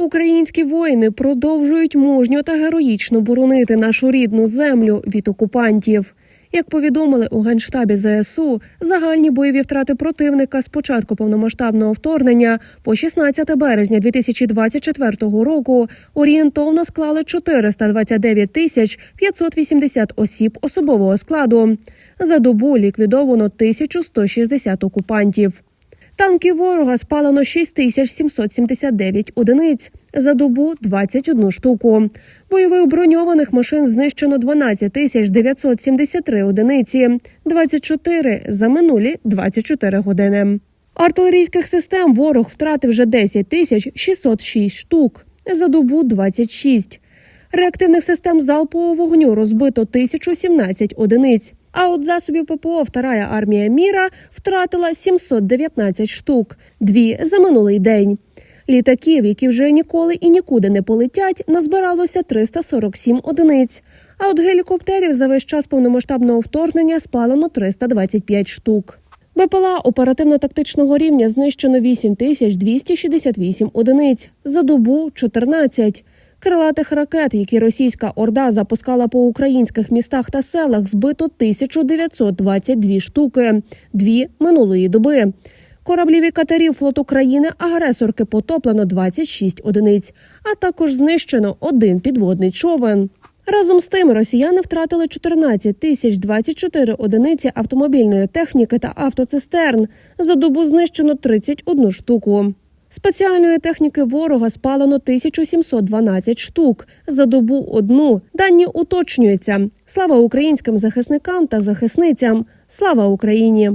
Українські воїни продовжують мужньо та героїчно боронити нашу рідну землю від окупантів. Як повідомили у генштабі ЗСУ, загальні бойові втрати противника з початку повномасштабного вторгнення по 16 березня 2024 року орієнтовно склали 429 тисяч 580 осіб особового складу. За добу ліквідовано 1160 окупантів. Танків ворога спалено 6779 одиниць, за добу 21 штуку. Бойових броньованих машин знищено 12 тисяч 973 одиниці, 24 за минулі 24 години. Артилерійських систем ворог втратив вже 10 тисяч 606 штук, за добу 26. Реактивних систем залпового вогню розбито 1017 одиниць. А от засобів ППО Вторая армія міра втратила 719 штук, дві за минулий день. Літаків, які вже ніколи і нікуди не полетять, назбиралося 347 одиниць. А от гелікоптерів за весь час повномасштабного вторгнення спалено 325 штук. БПЛА оперативно-тактичного рівня знищено 8268 одиниць, за добу 14. Крилатих ракет, які російська орда запускала по українських містах та селах, збито 1922 штуки, дві минулої доби. Кораблів і катерів флоту країни агресорки потоплено 26 одиниць, а також знищено один підводний човен. Разом з тим росіяни втратили 14 тисяч 24 одиниці автомобільної техніки та автоцистерн. За добу знищено 31 штуку. Спеціальної техніки ворога спалено 1712 штук. За добу одну. Дані уточнюються. Слава українським захисникам та захисницям. Слава Україні!